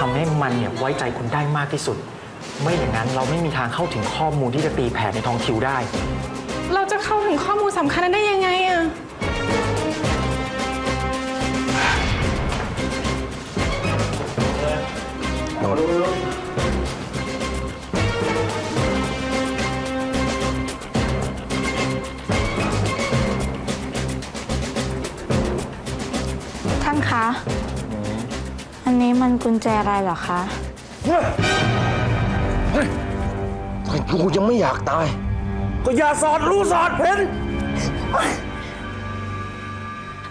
ทำให้มันเนี่ยไว้ใจคุณได้มากที่สุด ไม่อย่างนั้นเราไม่มีทางเข้าถึงข้อมูลที่จะตีแผ่ในทองคิวได้ เราจะเข้าถึงข้อมูลสำคัญนั้นได้ยังไงอะ อันนี้มันกุญแจอะไรเหรอคะ เฮ้ยเฮ้ยกูยังไม่อยากตาย ก็อย่าสอดรู้สอดเห็น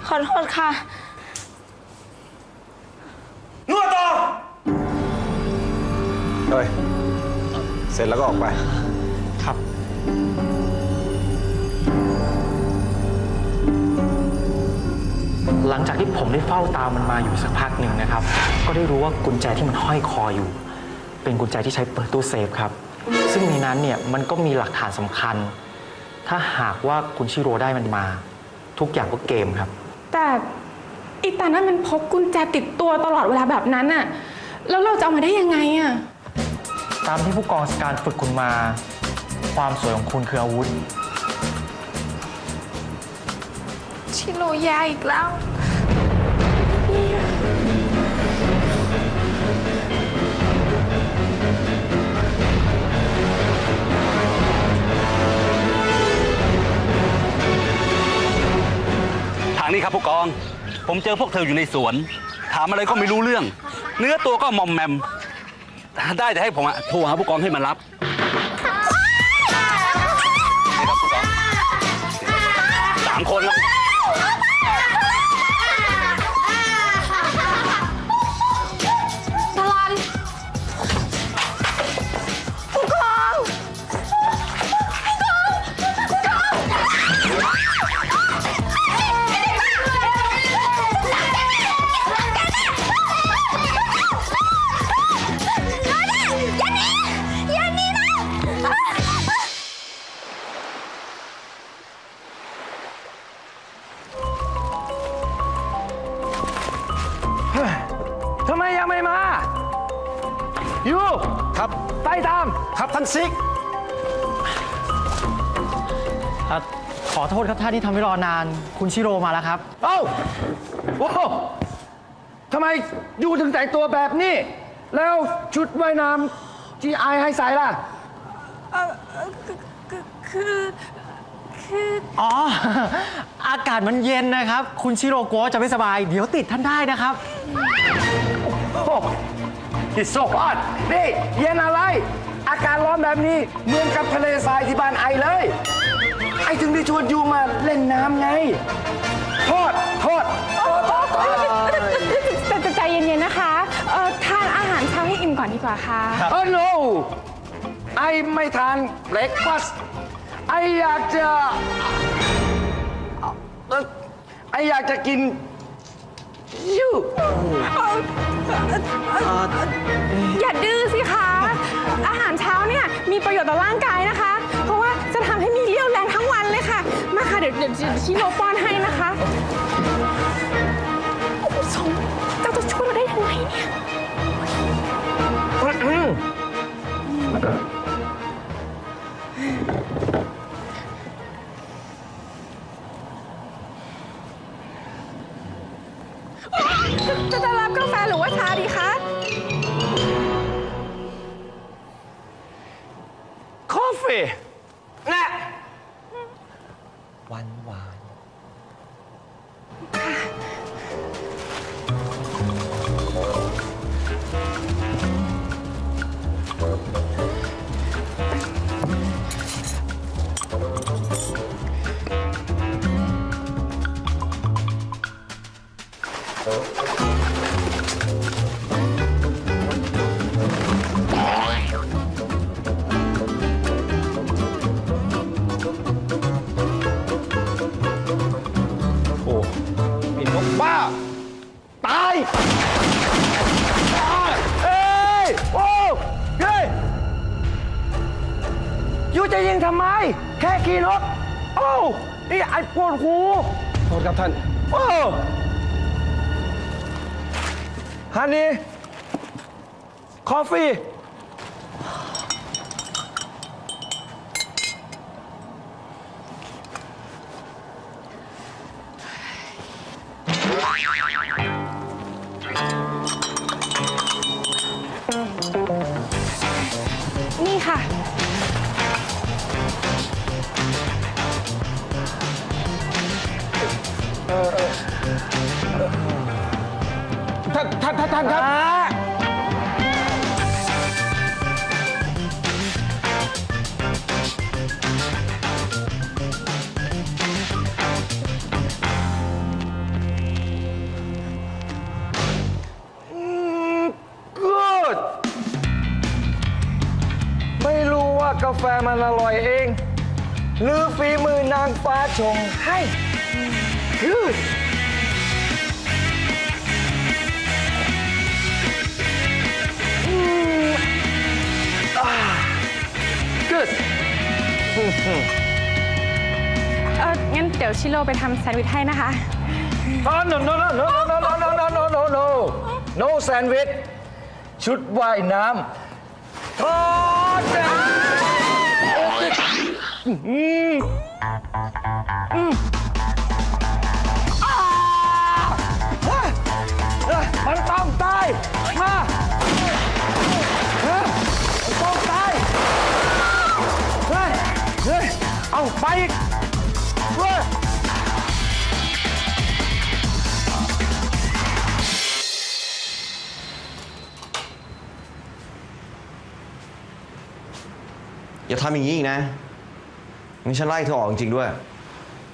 ขอโทษค่ะ นวดต่อ เฮ้ย เสร็จแล้วก็ออกไป ครับ หลังจากที่ผมได้เฝ้าตามมันมาอยู่สักพักหนึ่งนะครับ ก็ได้รู้ว่ากุญแจที่มันห้อยคออยู่ เป็นกุญแจที่ใช้เปิดตู้เซฟครับ ซึ่งในนั้นเนี่ยมันก็มีหลักฐานสำคัญ ถ้าหากว่าคุณชิโร่ได้มันมา ทุกอย่างก็เกมครับ แต่อีตานั้นมันพกกุญแจติดตัวตลอดเวลาแบบนั้นอะแล้วเราจะเอามาได้ยังไงอะตามที่ผู้กองสการฝึกคุณมา ความสวยของคุณคืออาวุธ ชิโรยาอีกแล้ว ทางนี้ครับผู้กอง ผมเจอพวกเธออยู่ในสวน ถามอะไรก็ไม่รู้เรื่อง เนื้อตัวก็มอมแมม ได้แต่ให้ผมอะโทรหาผู้กองให้มารับ ครับ ไปตาม ครับท่านซิก อะขอโทษครับท่านที่ทำให้รอนาน คุณชิโร่มาแล้วครับ เอ้าโอ้โหทำไมยูถึงแต่งตัวแบบนี้ แล้วชุดว่ายน้ำที่ไอายให้ใส่ล่ะอ๋อ อากาศมันเย็นนะครับ คุณชิโร่กลัวว่าจะไม่สบาย เดี๋ยวติดท่านได้นะครับ โอ้ที่โซ ฮอตนี่เย็นอะไร อากาศร้อนแบบนี้เหมือนกับทะเลทรายที่บ้านไอเลย ไอถึงได้ชวนยูมาเล่นน้ำไง โทษ โทษ แต่แต่ใจเย็นๆนะคะเอ่อทานอาหารเช้าให้อิ่มก่อนดีกว่าค่ะ โอ้ no ไอไม่ทานเบรกฟาสไออยากจะเอ่อไออยากจะกิน ยูอย่าดื้อสิคะ อาหารเช้าเนี่ยมีประโยชน์ต่อร่างกายนะคะ เพราะว่าจะทำให้มีเรี่ยวแรงทั้งวันเลยค่ะ มาค่ะเดี๋ยวเดี๋ยวเดี๋ยวชิโนป้อนให้นะคะโอ้โหสมเจ้าจะช่วยเราได้ยังไงเนี่ย จะจะรับกาแฟหรือว่าชาดีคะค ยูจะยิงทำไม แค่ขี่รถ โอ้นี่ไอ้ปวดหูโทษครับท่าน โอ้ฮันนี่ coffee นี่ค่ะานครับ good ไม่รู้ว่ากาแฟมันอร่อยเอง หรือฝีมือนางฟ้าชงให้ good เอองั้นเดี๋ยวชิโร่ไปทำแซนด์วิชให้นะคะ Oh, no, no, no, no, no, no, no, no, no, no, no. No sandwich. ชุดว่ายน้ำทอดอืมอืมอ่า เอาไปอีกเฮ้ยอย่าทำอย่างนี้อีกนะงั้นฉันไล่เธอออกจริงๆด้วย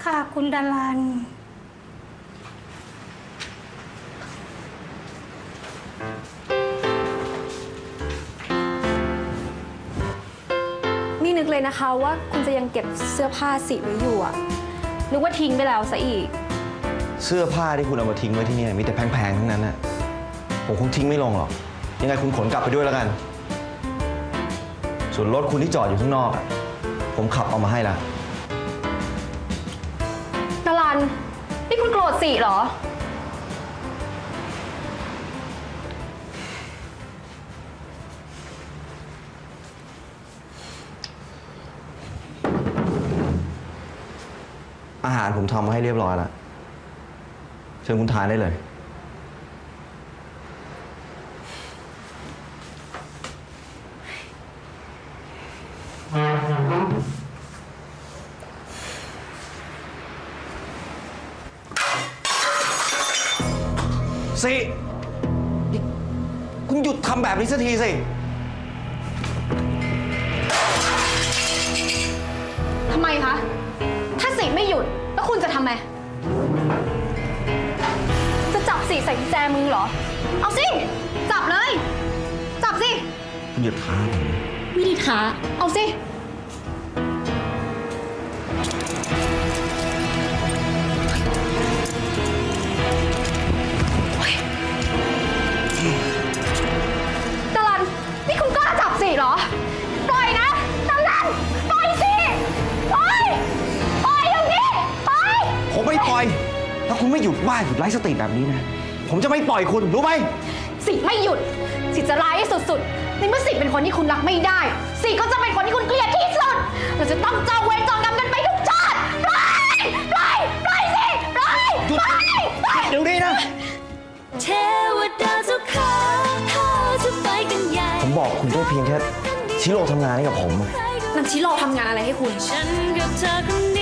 ค่ะคุณดารัน นี่นึกเลยนะคะว่าคุณจะยังเก็บเสื้อผ้าสีไว้อยู่อะนึกว่าทิ้งไปแล้วซะอีก เสื้อผ้าที่คุณเอามาทิ้งไว้ที่เนี่ยมีแต่แพงๆทั้งนั้นน่ะผมคงทิ้งไม่ลงหรอก ยังไงคุณขนกลับไปด้วยแล้วกัน ส่วนรถคุณที่จอดอยู่ข้างนอกอะผมขับเอามาให้ละนารัน นี่คุณโกรธสีเหรอ อาหารผมทำมาให้เรียบร้อยแล้วเชิญคุณทานได้เลย สินี่คุณหยุดทำแบบนี้สักทีสิ ทำไมคะ ถ้าสีไม่หยุด แล้วคุณจะทำไงจะจับสีใส่กุญแจมือเหรอ เอาสิ จับเลย จับสิคุณหยุดท้าผมนะไม่ได้ท้า เอาสิ คุณไม่หยุดว่าหยุดไร้สติแบบนี้นะ ผมจะไม่ปล่อยคุณรู้ไหมสิไม่หยุด สิจะร้ายให้สุดๆในเมื่อสิเป็นคนที่คุณรักไม่ได้ สิก็จะเป็นคนที่คุณเกลียดที่สุดเราจะต้องจองเวรจองกรรมกันไปทุกชาติปล่อยปล่อยปล่อยสิปล่อยหยุดปล่อยปล่อยเดี๋ยวนี้นะเทวดาเจ้าข้าข้าจะไปกันใหญ่ผมบอกคุณได้เพียงแค่ชิโร่ทำงานให้กับผมนันชิโร่ทำงานอะไรให้คุณฉันกับเธอคนนี้